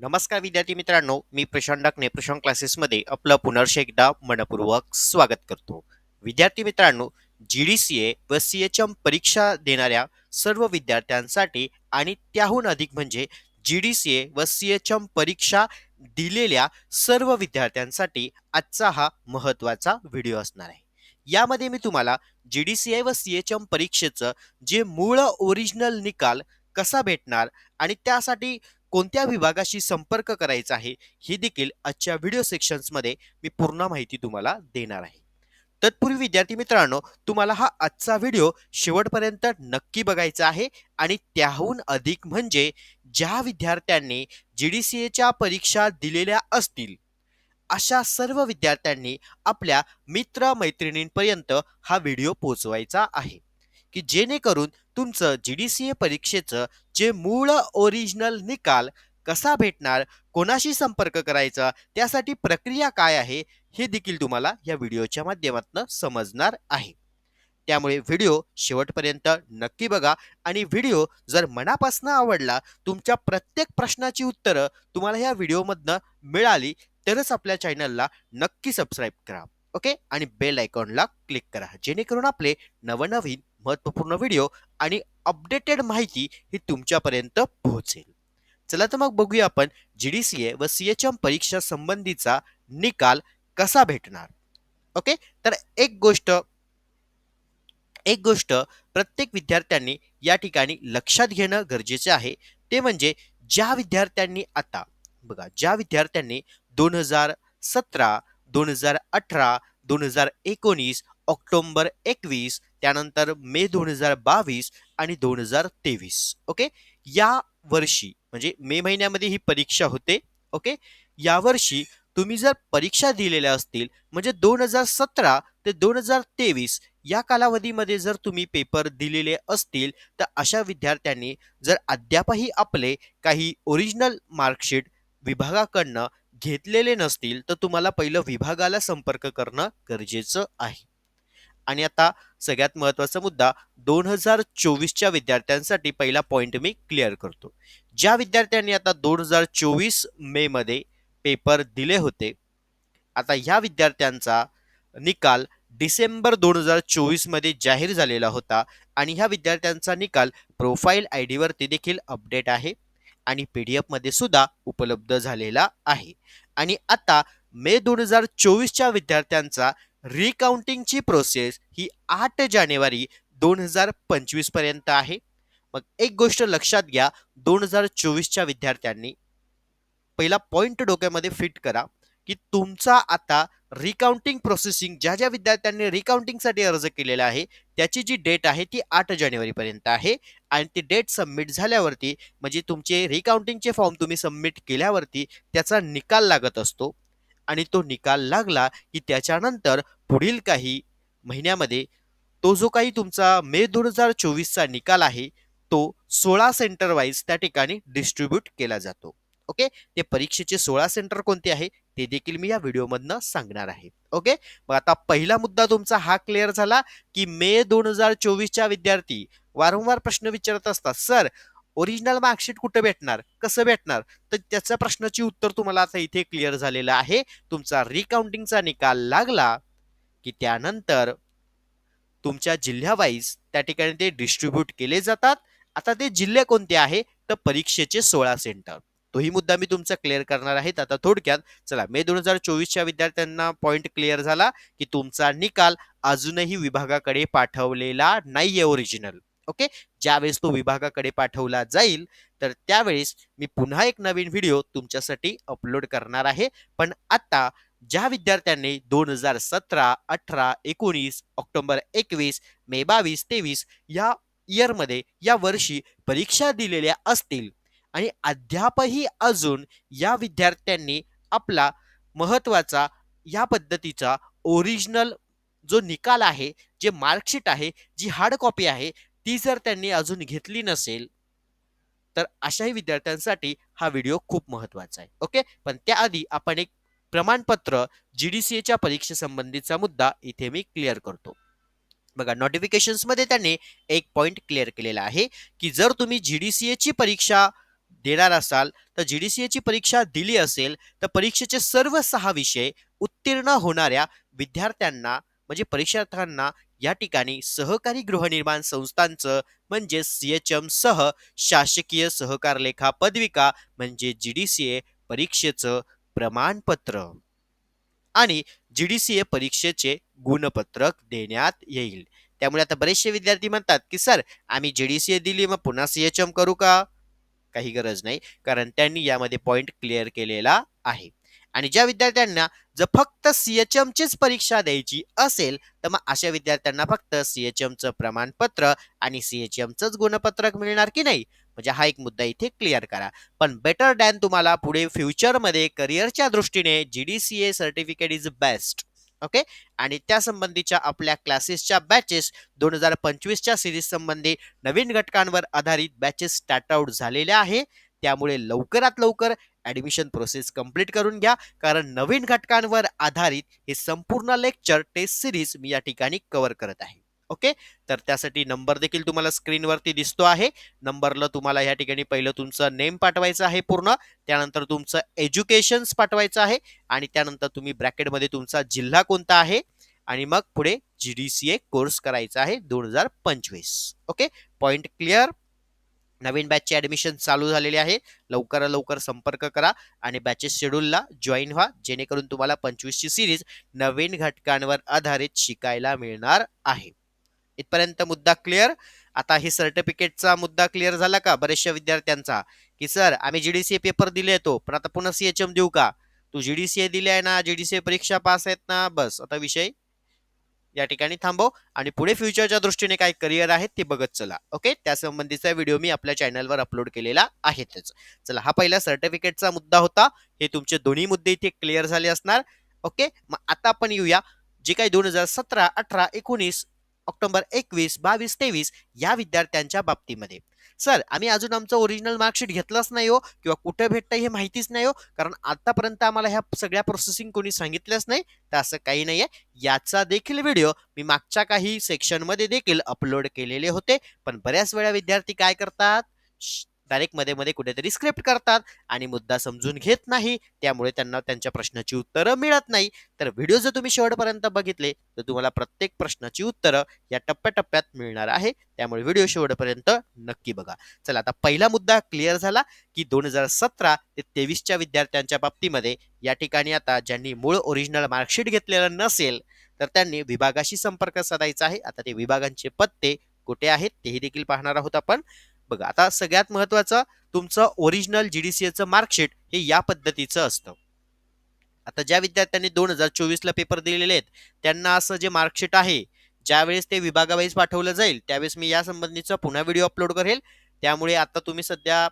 नमस्कार विद्यार्थी मित्रांनो मी प्रशांत डाकणे प्रशांत क्लासेसमध्ये आपलं पुनर्शे एकदा मनपूर्वक स्वागत करतो. विद्यार्थी मित्रांनो जी डी सी ए व सी एच एम परीक्षा देणाऱ्या सर्व विद्यार्थ्यांसाठी आणि त्याहून अधिक म्हणजे जी डी सी ए व सी एच एम परीक्षा दिलेल्या सर्व विद्यार्थ्यांसाठी आजचा हा महत्त्वाचा व्हिडिओ असणार आहे. यामध्ये मी तुम्हाला जी डी सी ए व सी एच एम परीक्षेचं जे मूळ ओरिजिनल निकाल कसा भेटणार आणि त्यासाठी कोणत्या विभागाशी संपर्क करायचा आहे हे देखील आजच्या व्हिडिओ सेक्शन्समध्ये मी पूर्ण माहिती तुम्हाला देणार आहे. तत्पूर्वी विद्यार्थी मित्रांनो तुम्हाला हा आजचा व्हिडिओ शेवटपर्यंत नक्की बघायचा आहे आणि त्याहून अधिक म्हणजे ज्या विद्यार्थ्यांनी जी डी सी एच्या परीक्षा दिलेल्या असतील अशा सर्व विद्यार्थ्यांनी आपल्या मित्र मैत्रिणींपर्यंत हा व्हिडिओ पोचवायचा आहे. की जेणेकरून तुमचं जी डी सी ए परीक्षेचं जे मूळ ओरिजिनल निकाल कसा भेटणार कोणाशी संपर्क करायचा त्यासाठी प्रक्रिया काय आहे हे देखील तुम्हाला या व्हिडिओच्या माध्यमातून समजणार आहे. त्यामुळे व्हिडिओ शेवटपर्यंत नक्की बघा आणि व्हिडिओ जर मनापासून आवडला तुमच्या प्रत्येक प्रश्नाची उत्तरं तुम्हाला या व्हिडिओमधनं मिळाली तरच आपल्या चॅनलला नक्की सबस्क्राईब करा. ओके? आणि बेल आयकॉनला क्लिक करा जेणेकरून आपले नवनवीन महत्त्वपूर्ण व्हिडिओ आणि अपडेटेड माहिती ही तुमच्यापर्यंत पोहोचेल. चला तर मग बघूया आपण जी डी सी ए व सी एच एम परीक्षा संबंधीचा निकाल कसा भेटणार. ओके तर एक गोष्ट एक गोष्ट प्रत्येक विद्यार्थ्यांनी या ठिकाणी लक्षात घेणं गरजेचे आहे. ते म्हणजे ज्या विद्यार्थ्यांनी आता बघा ज्या विद्यार्थ्यांनी दोन हजार सतरा दोन हजार अठरा दोन हजार एकोणीस ऑक्टोंबर एकवीस त्यानंतर मे दोन हजार बावीस आणि दोन हजार तेवीस ओके? या वर्षी म्हणजे मे महिन्यामध्ये ही परीक्षा होते ओके? यावर्षी तुम्ही जर परीक्षा दिलेल्या असतील म्हणजे दोन हजार सतरा ते दोन हजार तेवीस या कालावधीमध्ये जर तुम्ही पेपर दिलेले असतील तर अशा विद्यार्थ्यांनी जर अद्यापही आपले काही ओरिजिनल मार्कशीट विभागाकडनं घेतलेले नसतील तर तुम्हाला पहिलं विभागाला संपर्क करणं गरजेचं आहे. आणि आता सगळ्यात महत्त्वाचा मुद्दा दोन हजार चोवीसच्या विद्यार्थ्यांसाठी पहिला पॉईंट मी क्लिअर करतो. ज्या विद्यार्थ्यांनी आता दोन हजार चोवीस मेमध्ये पेपर दिले होते आता ह्या विद्यार्थ्यांचा निकाल डिसेंबर दोन हजार चोवीसमध्ये जाहीर झालेला होता आणि ह्या विद्यार्थ्यांचा निकाल प्रोफाईल आय डीवरती देखील अपडेट आहे आणि पी डी एफमध्ये सुद्धा उपलब्ध झालेला आहे. आणि आता मे दोन हजार चोवीसच्या विद्यार्थ्यांचा रिकाउंटिंगची प्रोसेस ही आठ जानेवारी दोन हजार पंचवीसपर्यंत आहे. मग एक गोष्ट लक्षात घ्या दोन हजार चोवीसच्या विद्यार्थ्यांनी. पहिला पॉइंट डोक्यामध्ये फिट करा की तुमचा आता रिकाउंटिंग प्रोसेसिंग ज्या ज्या विद्यार्थ्यांनी रिकाउंटिंगसाठी अर्ज केलेला आहे त्याची जी डेट आहे ती आठ जानेवारीपर्यंत आहे. आणि ती डेट सबमिट झाल्यावरती म्हणजे तुमचे रिकाउंटिंगचे फॉर्म तुम्ही सबमिट केल्यावरती त्याचा निकाल लागत असतो. आणि तो निकाल लागला की त्याच्यानंतर पुढील काही महिन्यामध्ये तो जो काही तुमचा मे दोन हजार चोवीसचा निकाल आहे तो सोळा सेंटर वाईज त्या ठिकाणी डिस्ट्रीब्यूट केला जातो. ओके ते परीक्षेचे सोळा सेंटर कोणते आहे ते देखील मी या व्हिडिओमधनं सांगणार आहे. ओके मग आता पहिला मुद्दा तुमचा हा क्लिअर झाला की मे दोन हजार चोवीसच्या विद्यार्थी वारंवार प्रश्न विचारत असतात सर ओरिजिनल मार्कशीट कुठं भेटणार? कसं भेटणार? तर त्याच्या प्रश्नाची उत्तर तुम्हाला आता इथे क्लिअर झालेलं आहे. तुमचा रिकाउंटिंगचा निकाल लागला की त्यानंतर तुमच्या जिल्ह्यावाईज त्या ठिकाणी ते डिस्ट्रीब्यूट केले जातात. आता ते जिल्हे कोणते आहे? तर परीक्षेचे सोळा सेंटर तोही मुद्दा मी तुमचा क्लिअर करणार आहे. आता थोडक्यात चला मे दोन हजार चोवीसच्या विद्यार्थ्यांना पॉईंट क्लिअर झाला की तुमचा निकाल अजूनही विभागाकडे पाठवलेला नाहीये ओरिजिनल ओके? ज्यावेळेस तो विभागाकडे पाठवला जाईल तर त्यावेळेस मी पुन्हा एक नवीन व्हिडिओ तुमच्यासाठी अपलोड करणार आहे. पण आता ज्या विद्यार्थ्यांनी दोन हजार सतरा अठरा एकोणीस ऑक्टोबर एकवीस मे बावीस तेवीस या इयरमध्ये या वर्षी परीक्षा दिलेल्या असतील आणि अद्यापही अजून या विद्यार्थ्यांनी आपला महत्त्वाचा या पद्धतीचा ओरिजिनल जो निकाल आहे जे मार्कशीट आहे जी हार्ड कॉपी आहे ती जर त्यांनी अजून घेतली नसेल तर अशाही विद्यार्थ्यांसाठी हा व्हिडिओ खूप महत्त्वाचा आहे. ओके? पण त्याआधी आपण एक प्रमाणपत्र जी डी सी एच्या परीक्षेसंबंधीचा मुद्दा इथे मी क्लिअर करतो. बघा नोटिफिकेशन्समध्ये त्यांनी एक पॉईंट क्लिअर केलेला आहे की जर तुम्ही जी डी सी एची परीक्षा देणार असाल तर जी डी सी एची परीक्षा दिली असेल तर परीक्षेचे सर्व सहा विषय उत्तीर्ण होणाऱ्या विद्यार्थ्यांना म्हणजे परीक्षार्थ्यांना या ठिकाणी सहकारी गृहनिर्माण संस्थांचं म्हणजे सीएचएम सह शासकीय सहकार लेखा पदविका म्हणजे जी डी सी ए परीक्षेचं प्रमाणपत्र. आणि जी डी सी ए परीक्षेचे गुणपत्रक देण्यात येईल. त्यामुळे आता बरेचसे विद्यार्थी म्हणतात की सर आम्ही जी डी सी ए दिली मग पुन्हा सी एच एम करू का? काही गरज नाही कारण त्यांनी यामध्ये पॉईंट क्लिअर केलेला आहे. आणि ज्या विद्यार्थ्यांना जर फक्त सी एच एमचीच परीक्षा द्यायची असेल तर मग अशा विद्यार्थ्यांना फक्त सी एच एमचं प्रमाणपत्र आणि सी एच एमचंच गुणपत्रक मिळणार की नाही? म्हणजे हा एक मुद्दा इथे क्लिअर करा. पण बेटर डॅन तुम्हाला पुढे फ्युचरमध्ये करिअरच्या दृष्टीने G D C A certificate is best okay आणि त्या संबंधीच्या आपल्या क्लासेसच्या बॅचेस दोन हजार पंचवीसच्या सिरीज संबंधी नवीन घटकांवर आधारित बॅचेस स्टार्ट आउट झालेल्या आहे. त्यामुळे लवकरात लवकर ॲडमिशन प्रोसेस कंप्लीट करून घ्या. कारण नवीन घटकांवर आधारित हे संपूर्ण लेक्चर टेस्ट सिरीज मी या ठिकाणी कव्हर करत आहे. ओके? तर त्यासाठी नंबर देखील तुम्हाला स्क्रीनवरती दिसतो आहे. नंबरला तुम्हाला या ठिकाणी पहिलं तुमचं नेम पाठवायचं आहे पूर्ण. त्यानंतर तुमचं एज्युकेशन्स पाठवायचं आहे. आणि त्यानंतर तुम्ही ब्रॅकेटमध्ये तुमचा जिल्हा कोणता आहे? आणि मग पुढे G D C A course करायचा आहे दोन हजार पंचवीस. ओके? Point clear? नवीन बॅचचे ऍडमिशन चालू झालेले आहे. लवकर लवकर संपर्क करा आणि बॅचेस शेड्यूलला जॉईन व्हा जेणेकरून तुम्हाला पंचवीसची सिरीज नवीन घटकांवर आधारित शिकायला मिळणार आहे. इथपर्यंत मुद्दा क्लिअर आता हे सर्टिफिकेटचा मुद्दा क्लिअर झाला का बऱ्याचशा विद्यार्थ्यांचा? की सर आम्ही जीडीसीए पेपर दिले तो पण आता पुन्हा सीएचएम देऊ का? तू जीडीसीए दिले आहे ना जीडीसीए परीक्षा पास आहेत ना? बस आता विषय या ठिकाणी थांबव आणि पुढे फ्युचरच्या दृष्टीने काय करिअर आहेत ते बघत चला. ओके त्यासंबंधीचा व्हिडिओ मी आपल्या चॅनलवर अपलोड केलेला आहेतच. चला हा पहिला सर्टिफिकेटचा मुद्दा होता. हे तुमचे दोन्ही मुद्दे इथे क्लिअर झाले असणार. ओके मग आता आपण येऊया. जे काही दोन हजार सतरा अठरा एकोणीस ऑक्टोबर एकवीस बावीस तेवीस या विद्यार्थ्यांच्या बाबतीमध्ये. सर आम्ही अजून आमचं ओरिजिनल मार्कशीट घेतलंच नाही हो किंवा कुठं भेटतं हे माहितीच नाही हो कारण आतापर्यंत आम्हाला ह्या सगळ्या प्रोसेसिंग कोणी सांगितलंच नाही तर असं काही नाही आहे याचा देखील व्हिडिओ मी मागच्या काही सेक्शनमध्ये देखील अपलोड केलेले होते पण बऱ्याच वेळा विद्यार्थी काय करतात? डायरेक्टमध्ये मध्ये कुठेतरी स्क्रिप्ट करतात आणि मुद्दा समजून घेत नाही. त्यामुळे त्यांना त्यांच्या प्रश्नाची उत्तरं मिळत नाही. तर व्हिडिओ जर तुम्ही शेवटपर्यंत बघितले तर तुम्हाला प्रत्येक प्रश्नाची उत्तरं या टप्प्याटप्प्यात मिळणार आहे. त्यामुळे व्हिडिओ शेवटपर्यंत नक्की बघा. चला आता पहिला मुद्दा क्लिअर झाला की दोन हजार सतरा ते तेवीसच्या विद्यार्थ्यांच्या बाबतीमध्ये या ठिकाणी आता ज्यांनी मूळ ओरिजिनल मार्कशीट घेतलेलं नसेल तर त्यांनी विभागाशी संपर्क साधायचा आहे. आता ते विभागांचे पत्ते कुठे आहेत तेही देखील पाहणार आहोत आपण. बघा आता सगळ्यात महत्वाचं तुमचं ओरिजिनल जीडीसीएचं मार्कशीट हे या पद्धतीचं असतं. आता ज्या विद्यार्थ्यांनी दोन हजार चोवीसला पेपर दिलेले आहेत त्यांना असं जे मार्कशीट आहे ज्यावेळेस ते विभागावाईज पाठवलं जाईल त्यावेळेस मी या संबंधीचा पुन्हा व्हिडिओ अपलोड करेल. त्यामुळे आता तुम्ही सध्या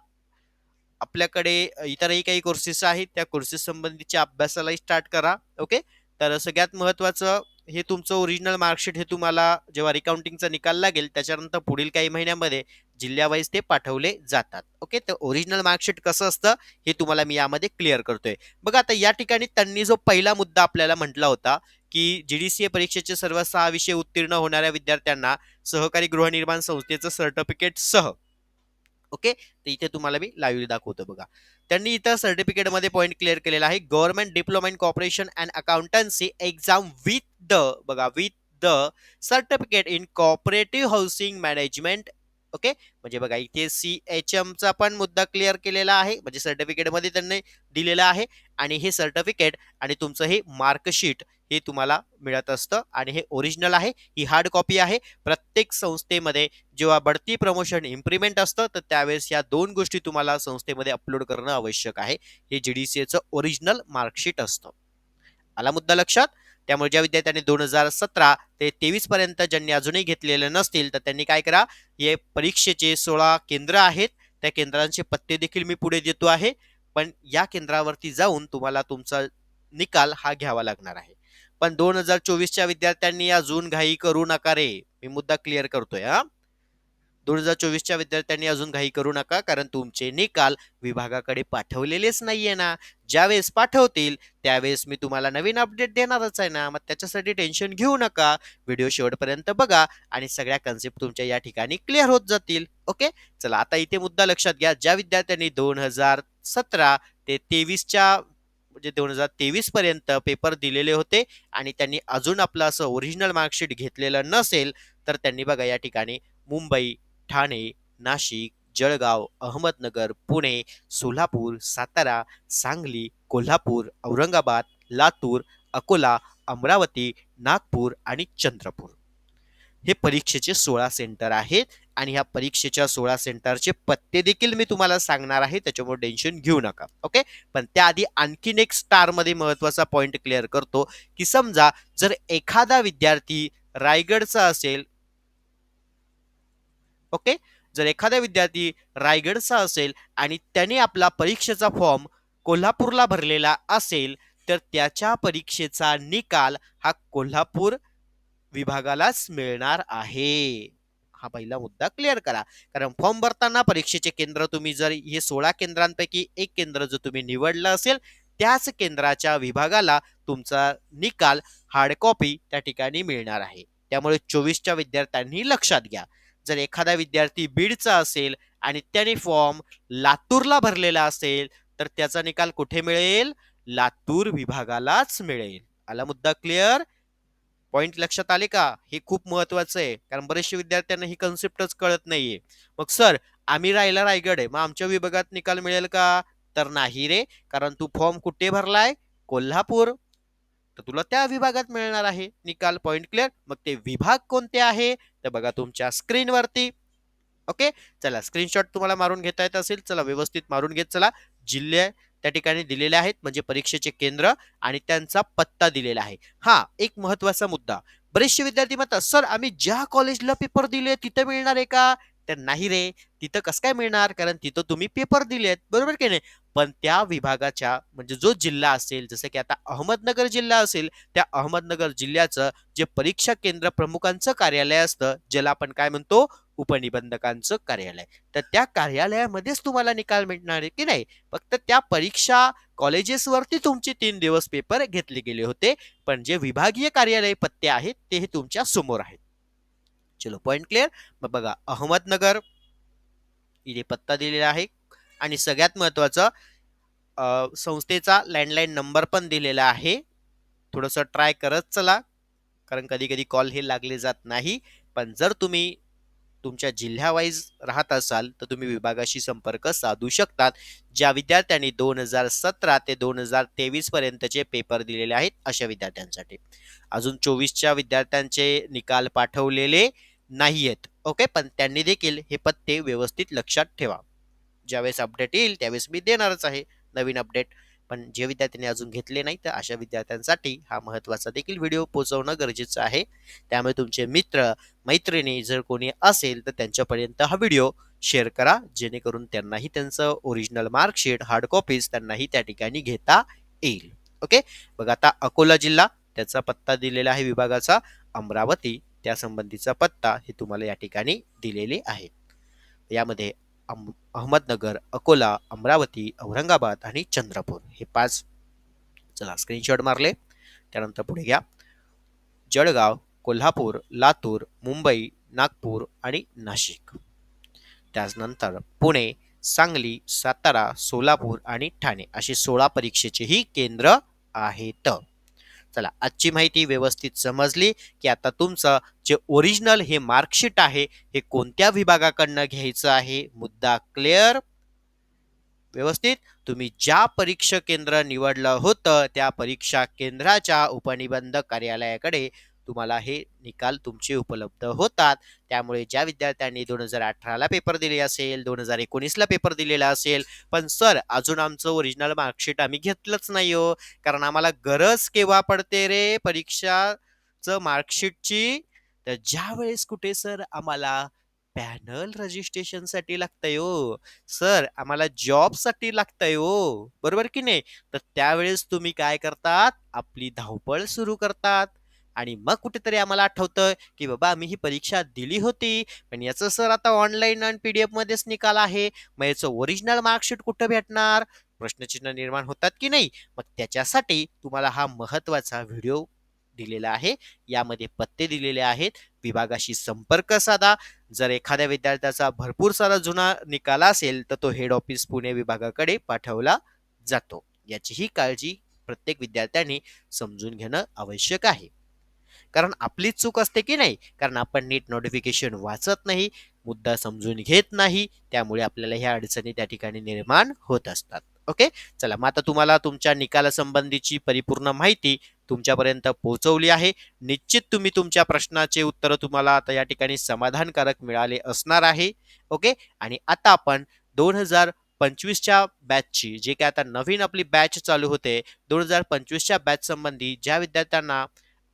आपल्याकडे इतरही काही कोर्सेस आहेत त्या कोर्सेस संबंधीच्या अभ्यासालाही स्टार्ट करा ओके तर सगळ्यात महत्वाचं हे तुमचं ओरिजिनल मार्कशीट हे तुम्हाला जेव्हा रिकाउंटिंगचा निकाल लागेल त्याच्यानंतर पुढील काही महिन्यामध्ये जिल्ह्यावाईज ते पाठवले जातात. ओके तर ओरिजिनल मार्कशीट कसं असतं? हे तुम्हाला मी यामध्ये क्लिअर करतोय. बघा आता या ठिकाणी त्यांनी जो पहिला मुद्दा आपल्याला म्हटला होता की जीडीसीए परीक्षेचे सर्व सहा विषय उत्तीर्ण होणाऱ्या विद्यार्थ्यांना सहकारी गृहनिर्माण संस्थेचं सर्टिफिकेट सह. ओके तर इथे तुम्हाला मी लाईव्ह दाखवतो बघा. त्यांनी इथं सर्टिफिकेटमध्ये पॉईंट क्लिअर केलेला आहे. Government diploma in cooperation and accountancy exam with the बघा with the certificate in cooperative housing management okay म्हणजे बघा इथे सी एच एमचा पण मुद्दा क्लिअर केलेला आहे. म्हणजे सर्टिफिकेटमध्ये त्यांनी दिलेला आहे. आणि हे सर्टिफिकेट आणि तुमचं हे मार्कशीट हे तुम्हाला मिळत असतं. आणि हे ओरिजिनल आहे. ही हार्ड कॉपी आहे. प्रत्येक संस्थेमध्ये जेव्हा बढती प्रमोशन इम्प्रिमेंट असतं तर त्यावेळेस या दोन गोष्टी तुम्हाला संस्थेमध्ये अपलोड करणं आवश्यक आहे. हे जी डी सी एचं ओरिजिनल मार्कशीट असतं. आला मुद्दा लक्षात? त्यामुळे ज्या विद्यार्थ्यांनी दोन हजार सतरा ते तेवीस पर्यंत ज्यांनी अजूनही घेतलेले नसतील तर त्यांनी काय करा हे परीक्षेचे सोळा केंद्र आहेत. त्या केंद्रांचे पत्ते देखील मी पुढे देतो आहे. पण या केंद्रावरती जाऊन तुम्हाला तुमचा निकाल हा घ्यावा लागणार आहे. पण दोन हजार चोवीसच्या विद्यार्थ्यांनी अजून घाई करू नका रे. मी मुद्दा क्लिअर करतोय हा. दोन हजार चोवीसच्या विद्यार्थ्यांनी अजून घाई करू नका कारण तुमचे निकाल विभागाकडे पाठवलेलेच नाहीये ना. ज्यावेळेस पाठवतील त्यावेळेस मी तुम्हाला नवीन अपडेट देणारच आहे ना. मग त्याच्यासाठी टेन्शन घेऊ नका. व्हिडिओ शेवटपर्यंत बघा आणि सगळ्या कन्सेप्ट तुमच्या या ठिकाणी क्लिअर होत जातील. ओके चला आता इथे मुद्दा लक्षात घ्या. ज्या विद्यार्थ्यांनी दोन हजार सतरा ते तेवीसच्या म्हणजे दोन हजार तेवीस पर्यंत पेपर दिलेले होते आणि त्यांनी अजून आपलं असं ओरिजिनल मार्कशीट घेतलेलं नसेल तर त्यांनी बघा या ठिकाणी मुंबई ठाणे नाशिक जळगाव अहमदनगर पुणे सोलापूर सातारा सांगली कोल्हापूर औरंगाबाद लातूर अकोला अमरावती नागपूर आणि चंद्रपूर. हे परीक्षेचे सोळा सेंटर आहेत आणि ह्या परीक्षेच्या सोळा सेंटरचे पत्ते देखील मी तुम्हाला सांगणार आहे त्याच्यामुळे टेन्शन घेऊ नका ओके? पण त्याआधी आणखीन एक स्टारमध्ये महत्त्वाचा महत्त्वाचा क्लिअर करतो की समजा जर एखादा विद्यार्थी रायगडचा असेल ओके? जर एखादा विद्यार्थी रायगडचा असेल आणि त्याने आपला परीक्षेचा फॉर्म कोल्हापूरला भरलेला असेल तर त्याच्या परीक्षेचा निकाल हा कोल्हापूर विभागालाच मिळणार आहे. हा पहिला मुद्दा क्लिअर करा. कारण फॉर्म भरताना परीक्षेचे केंद्र तुम्ही जर हे सोळा केंद्रांपैकी एक केंद्र जर तुम्ही निवडलं असेल त्याच केंद्राच्या विभागाला तुमचा निकाल हार्ड कॉपी त्या ठिकाणी मिळणार आहे. त्यामुळे चोवीसच्या विद्यार्थ्यांनी लक्षात घ्या. जर एखादा विद्यार्थी बीडचा असेल आणि त्याने फॉर्म लातूरला भरलेला असेल तर त्याचा निकाल कुठे मिळेल? लातूर विभागालाच मिळेल. आला मुद्दा क्लिअर पॉइंट लक्षात आले का? हे खूप महत्वाचं आहे कारण बरेचसे विद्यार्थ्यांना ही कन्सेप्टच कळत नाहीये. मग सर आम्ही राहिला रायगड आहे मग आमच्या विभागात निकाल मिळेल का? तर नाही रे कारण तू फॉर्म कुठे भरलाय? कोल्हापूर. तर तुला त्या विभागात मिळणार आहे. निकाल पॉइंट क्लिअर मग ते विभाग कोणते आहे? तर बघा तुमच्या स्क्रीनवरती ओके चला स्क्रीनशॉट तुम्हाला मारून घेता येत असेल. चला व्यवस्थित मारून घेत चला. जिल्हे त्या ठिकाणी दिलेले आहेत. म्हणजे परीक्षेचे केंद्र आणि त्यांचा पत्ता दिलेला आहे. हा एक महत्त्वाचा मुद्दा. बरेचसे विद्यार्थी म्हणतात सर आम्ही ज्या कॉलेजला पेपर दिले तिथे मिळणार आहे का? तर नाही रे. तिथं कसं काय मिळणार? कारण तिथं तुम्ही पेपर दिलेत. बरोबर की नाही? पण त्या विभागाच्या म्हणजे जो जिल्हा असेल जसं की आता अहमदनगर जिल्हा असेल त्या अहमदनगर जिल्ह्याचं जे परीक्षा केंद्र प्रमुखांचं कार्यालय असतं ज्याला आपण काय म्हणतो? उपनिबंधकांचं कार्यालय. तर त्या कार्यालयामध्येच तुम्हाला निकाल मिळणार आहे की नाही? फक्त त्या परीक्षा कॉलेजेसवरती तुमचे तीन दिवस पेपर घेतले गेले होते पण जे विभागीय कार्यालय पत्ते आहेत ते हे तुमच्यासमोर आहेत. चलो पॉइंट क्लिअर मग बघा अहमदनगर इथे पत्ता दिलेला आहे. आणि सगळ्यात महत्वाचं संस्थेचा लँडलाईन नंबर पण दिलेला आहे. थोडंसं ट्राय करत चला कारण कधी कधी कॉल हे लागले जात नाही. पण जर तुम्ही तुमच्या जिल्ह्यावाईज राहत असाल तर तुम्ही विभागाशी संपर्क साधू शकतात ज्या विद्यार्थ्यांनी दोन हजार सतरा ते दोन हजार तेवीस पर्यंतचे पेपर दिलेले आहेत अशा विद्यार्थ्यांसाठी. अजून चोवीसच्या विद्यार्थ्यांचे निकाल पाठवलेले नाही आहेत ओके? पण त्यांनी देखील हे पत्ते व्यवस्थित लक्षात ठेवा. ज्यावेळेस अपडेट येईल त्यावेळेस मी देणारच आहे नवीन अपडेट पण जे विद्यार्थ्यांनी अजून घेतले नाही तर अशा विद्यार्थ्यांसाठी हा महत्त्वाचा देखील व्हिडिओ पोहोचवणं गरजेचं आहे. त्यामुळे तुमचे मित्र मैत्रिणी जर कोणी असेल तर त्यांच्यापर्यंत हा व्हिडिओ शेअर करा जेणेकरून त्यांनाही त्यांचं ओरिजिनल मार्कशीट हार्ड कॉपीज त्यांनाही त्या ठिकाणी घेता येईल. ओके बघा आता अकोला जिल्हा त्याचा पत्ता दिलेला आहे विभागाचा अमरावती. त्यासंबंधीचा पत्ता हे तुम्हाला या ठिकाणी दिलेले आहे. यामध्ये अहमदनगर अकोला अमरावती औरंगाबाद आणि चंद्रपूर. हे पाच. चला स्क्रीनशॉट मारले. त्यानंतर पुढे घ्या. जळगाव कोल्हापूर लातूर मुंबई नागपूर आणि नाशिक. त्याचनंतर पुणे सांगली सातारा सोलापूर आणि ठाणे असे सोळा परीक्षेचेही केंद्र आहेत. चला आजची माहिती व्यवस्थित समजली की आता तुमचं जे ओरिजिनल हे मार्कशीट आहे हे कोणत्या विभागाकडनं घ्यायचं आहे? मुद्दा क्लिअर व्यवस्थित? तुम्ही ज्या परीक्षा केंद्र निवडलं होतं त्या परीक्षा केंद्राच्या उपनिबंधक कार्यालयाकडे तुम्हाला हे निकाल तुमचे उपलब्ध होतात. त्यामुळे ज्या विद्यार्थ्यांनी दोन हजार अठराला पेपर दिले असेल दोन हजार एकोणीसला पेपर दिलेला असेल पण सर अजून आमचं ओरिजिनल मार्कशीट आम्ही घेतलंच नाही हो. कारण आम्हाला गरज केव्हा पडते रे? परीक्षाचं मार्कशीटची तर ज्या वेळेस कुठे सर आम्हाला पॅनल रजिस्ट्रेशनसाठी लागतंय हो. सर आम्हाला जॉबसाठी लागतंय हो. बरोबर की नाही? तर त्यावेळेस तुम्ही काय करतात? आपली धावपळ सुरू करतात. आणि मग कुठेतरी आम्हाला आठवतं की बाबा आम्ही ही परीक्षा दिली होती पण याचं सर आता ऑनलाईन आणि पी डी एफमध्येच निकाल आहे. मग याचं ओरिजिनल मार्कशीट कुठं भेटणार? प्रश्नचिन्ह निर्माण होतात की नाही? मग त्याच्यासाठी तुम्हाला हा महत्त्वाचा व्हिडिओ दिलेला आहे. यामध्ये पत्ते दिलेले आहेत. विभागाशी संपर्क साधा. जर एखाद्या विद्यार्थ्याचा भरपूर सारा जुना निकाल असेल तर तो हेड ऑफिस पुणे विभागाकडे पाठवला जातो. याचीही काळजी प्रत्येक विद्यार्थ्यांनी समजून घेणं आवश्यक आहे. कारण आपलीच चूक असते की नाही? कारण आपण नीट नोटिफिकेशन वाचत नाही मुद्दा समजून घेत नाही त्यामुळे आपल्याला ह्या अडचणी त्या ठिकाणी निर्माण होत असतात. ओके चला मग आता तुम्हाला तुमच्या निकालासंबंधीची परिपूर्ण माहिती तुमच्यापर्यंत पोहोचवली आहे. निश्चित तुम्ही तुमच्या प्रश्नाचे उत्तर तुम्हाला आता या ठिकाणी समाधानकारक मिळाले असणार आहे. ओके आणि आता आपण दोन हजार पंचवीसच्या बॅचची जे काय आता नवीन आपली बॅच चालू होते दोन हजार पंचवीसच्या बॅच संबंधी ज्या विद्यार्थ्यांना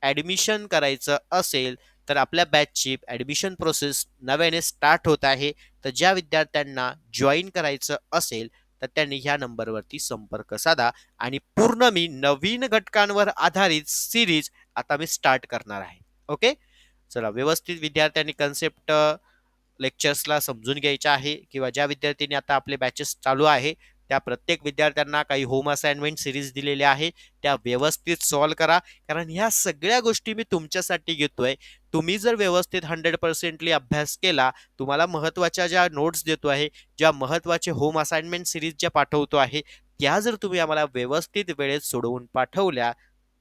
ॲडमिशन करायचं असेल तर आपल्या बॅचची ॲडमिशन प्रोसेस नव्याने स्टार्ट होत आहे. तर ज्या विद्यार्थ्यांना जॉईन करायचं असेल तर त्यांनी ह्या नंबरवरती संपर्क साधा आणि पूर्ण मी नवीन घटकांवर आधारित सिरीज आता मी स्टार्ट करणार आहे. ओके चला व्यवस्थित विद्यार्थ्यांनी कन्सेप्ट लेक्चर्सला uh, समजून घ्यायच्या आहे किंवा ज्या विद्यार्थ्यांनी आता आपले बॅचेस चालू आहे त्या प्रत्येक विद्यार्थ्यांना काही होम असाइनमेंट सिरीज दिलेल्या आहे. त्या व्यवस्थित सॉल्व करा. कारण ह्या सगळ्या गोष्टी मी तुमच्यासाठी घेतोय. तुम्ही जर व्यवस्थित हंड्रेड पर्सेंटली अभ्यास केला तुम्हाला महत्त्वाच्या ज्या नोट्स देतो आहे ज्या महत्त्वाचे होम असाइनमेंट सिरीज ज्या पाठवतो आहे त्या जर तुम्ही आम्हाला व्यवस्थित वेळेत सोडवून पाठवल्या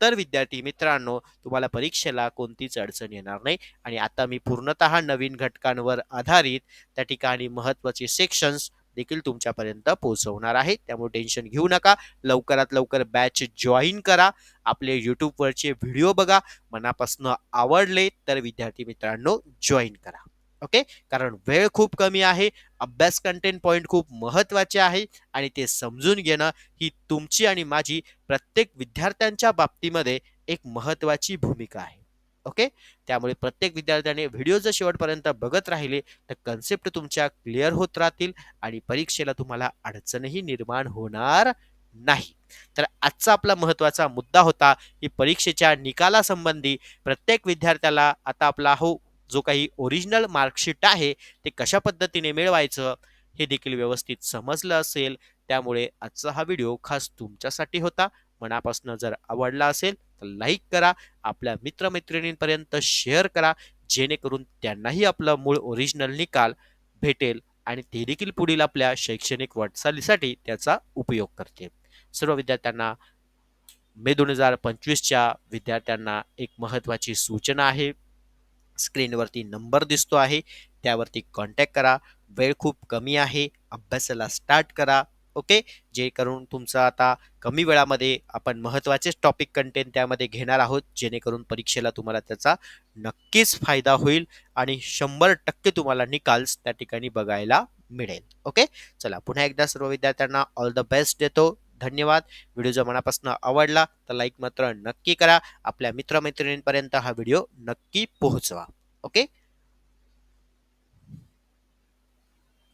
तर विद्यार्थी मित्रांनो तुम्हाला परीक्षेला कोणतीच अडचण येणार नाही. आणि आता मी पूर्णतः नवीन घटकांवर आधारित त्या ठिकाणी महत्त्वाचे सेक्शन्स देखील तुमच्यापर्यंत पोहोचवणार आहे. त्यामुळे टेन्शन घेऊ नका. लवकरात लवकर बॅच जॉईन करा. आपले यूट्यूबवरचे व्हिडिओ बघा. मनापासून आवडले तर विद्यार्थी मित्रांनो जॉईन करा. ओके कारण वेळ खूप कमी आहे. अभ्यास कंटेंट पॉईंट खूप महत्त्वाचे आहे. आणि ते समजून घेणं ही तुमची आणि माझी प्रत्येक विद्यार्थ्यांच्या बाबतीमध्ये एक महत्त्वाची भूमिका आहे. ओके? त्यामुळे प्रत्येक विद्यार्थ्याने व्हिडिओ जर शेवटपर्यंत बघत राहिले तर कन्सेप्ट तुमच्या क्लिअर होत राहतील आणि परीक्षेला तुम्हाला अडचणही निर्माण होणार नाही. तर आजचा आपला महत्त्वाचा मुद्दा होता की परीक्षेच्या निकालासंबंधी प्रत्येक विद्यार्थ्याला आता आपला हो जो काही ओरिजिनल मार्कशीट आहे ते कशा पद्धतीने मिळवायचं हे देखील व्यवस्थित समजलं असेल. त्यामुळे आजचा हा व्हिडिओ खास तुमच्यासाठी होता. मनापासून जर आवडला असेल तर लाईक करा. आपल्या मित्रमैत्रिणींपर्यंत शेअर करा. जेणेकरून त्यांनाही आपलं मूळ ओरिजिनल निकाल भेटेल आणि ते देखील पुढील आपल्या शैक्षणिक वाटचालीसाठी त्याचा उपयोग करतील. सर्व विद्यार्थ्यांना मे दोन हजार पंचवीसच्या विद्यार्थ्यांना एक महत्त्वाची सूचना आहे. स्क्रीनवरती नंबर दिसतो आहे. त्यावरती कॉन्टॅक्ट करा. वेळ खूप कमी आहे. अभ्यासाला स्टार्ट करा. ओके? जे करून तुमचं आता कमी वेळामध्ये आपण महत्त्वाचेच टॉपिक कंटेंट त्यामध्ये घेणार आहोत जेणेकरून परीक्षेला तुम्हाला त्याचा नक्कीच फायदा होईल आणि शंभर टक्के तुम्हाला निकाल्स त्या ठिकाणी बघायला मिळेल. ओके? चला पुन्हा एकदा सर्व विद्यार्थ्यांना ऑल द बेस्ट देतो. धन्यवाद. व्हिडिओ जर मनापासून आवडला तर लाईक मात्र नक्की करा. आपल्या मित्रमैत्रिणींपर्यंत हा व्हिडिओ नक्की पोहोचवा. ओके?